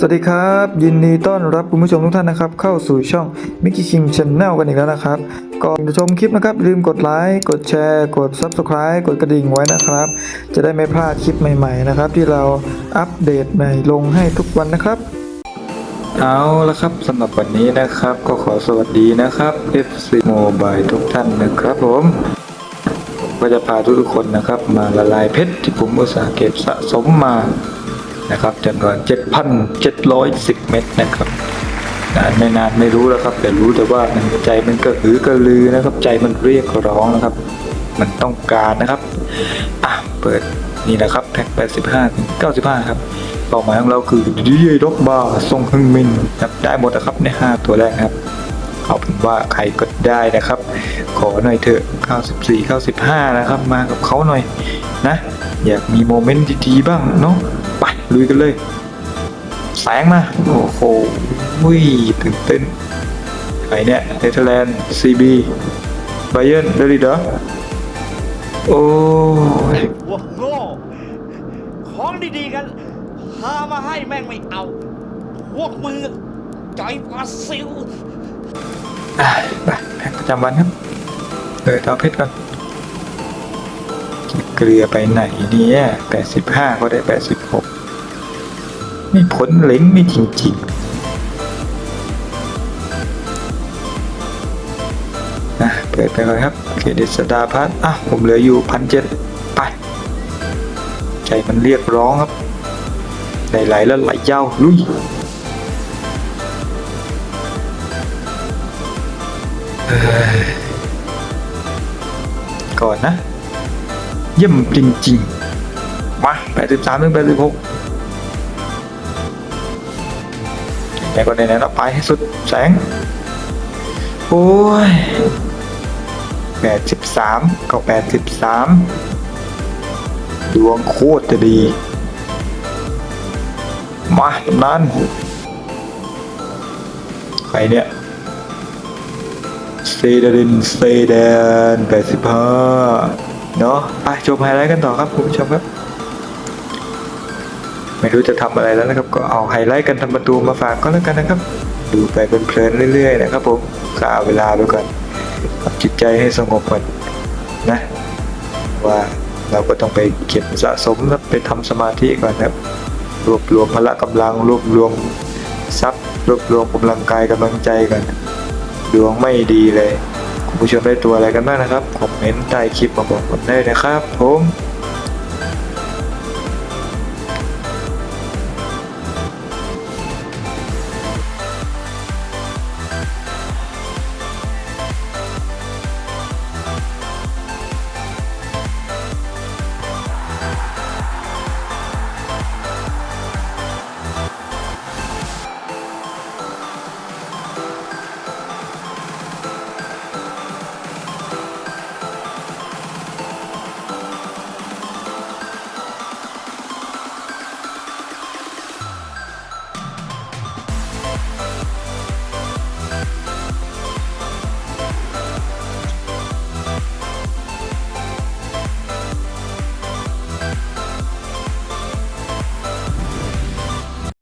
สวัสดีครับ ยินดีต้อนรับคุณผู้ชมทุกท่านนะครับ เข้าสู่ช่อง Mickey King Channel กันอีกแล้วนะครับ ก่อนจะชมคลิปนะครับลืมกดไลค์กดแชร์ กด Subscribe กดกระดิ่งไว้นะครับ จะได้ไม่พลาดคลิปใหม่ๆนะครับ ที่เราอัปเดตใหม่ลงให้ทุกวันนะครับ เอาละครับสำหรับวันนี้นะครับ ก็ขอสวัสดีนะครับ FC Mobile ทุกท่านนะครับผมก็จะพาทุกคนนะครับ มาละลายเพชรที่ผมอุตสาห์เก็บสะสมมา นะครับจำนวน7,710 เม็ดนะครับนานไม่นานไม่รู้แล้วครับ แต่รู้แต่ว่ามันใจมันกระหือกระลือนะครับ ใจมันเรียกร้องนะครับ มันต้องการนะครับอะเปิดนี่นะครับแพ็ค85ถึง95 ครับเป้าหมายของเราคือดีเจด็อกบาร์ทรงฮึงมินครับได้หมดนะครับใน 5 ตัวแรกครับเอาเป็นว่าใครก็ได้นะครับ ขอหน่อยเถอะ 94 95 นะครับ มากับเขาหน่อยนะ อยากมีโมเมนต์ดีๆบ้างเนาะ ไปลุยกันเลย แสงมา โอ้โหวุ้ยตื่นเต้นใครเนี่ยเนเธอร์แลนด์ซีบีไบเยนเดลิเดอโอ้ยพวกโง่ของดีๆกันพามาให้แม่งไม่เอา พวกมึงใจปลาซิวอะไปแพ็คประจำวันครับเออเอาเพชรก่อน เกลือไปไหนเนี่ย85ก็ได้86นี่ผลเล็งนี่จริงๆนะเปิดไปก่อนครับเครดิตสตาร์พัทอะผมเหลืออยู่พันเจ็ดไป ใจมันเรียกร้องครับไหลๆแล้วไหลยาวลุยก่อนนะ เยี่ยมจริงๆ มา83ถึง86ไหนก็ไหนๆเราไปให้สุดแสง โอ้ย83ก็83ดวงโคตรจะดี มาตำนานใครเนี่ยเซเดรินเซเดน85เนาะ ไปชมไฮไลท์กันต่อครับคุณผู้ชมครับ ไม่รู้จะทำอะไรแล้วนะครับ ก็เอาไฮไลท์กันทำประตูมาฝากก็แล้วกันนะครับ ดูไปเพลินๆเรื่อยๆนะครับผมฆ่าเวลาไปก่อนทำจิตใจให้สงบก่อนนะ ว่าเราก็ต้องไปเก็บสะสมแล้วไปทำสมาธิก่อนครับ รวบรวมพละกำลังรวบรวมทรัพย์รวบรวมกำลังกายกำลังใจกันดวงไม่ดีเลย คุณผู้ชมได้ตัวอะไรกันบ้างนะครับ คอมเมนต์ใต้คลิปมาบอกผมได้นะครับผม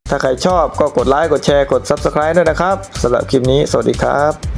ถ้าใครชอบก็กดไลค์กดแชร์กด Subscribe ด้วยนะครับสำหรับคลิปนี้สวัสดีครับ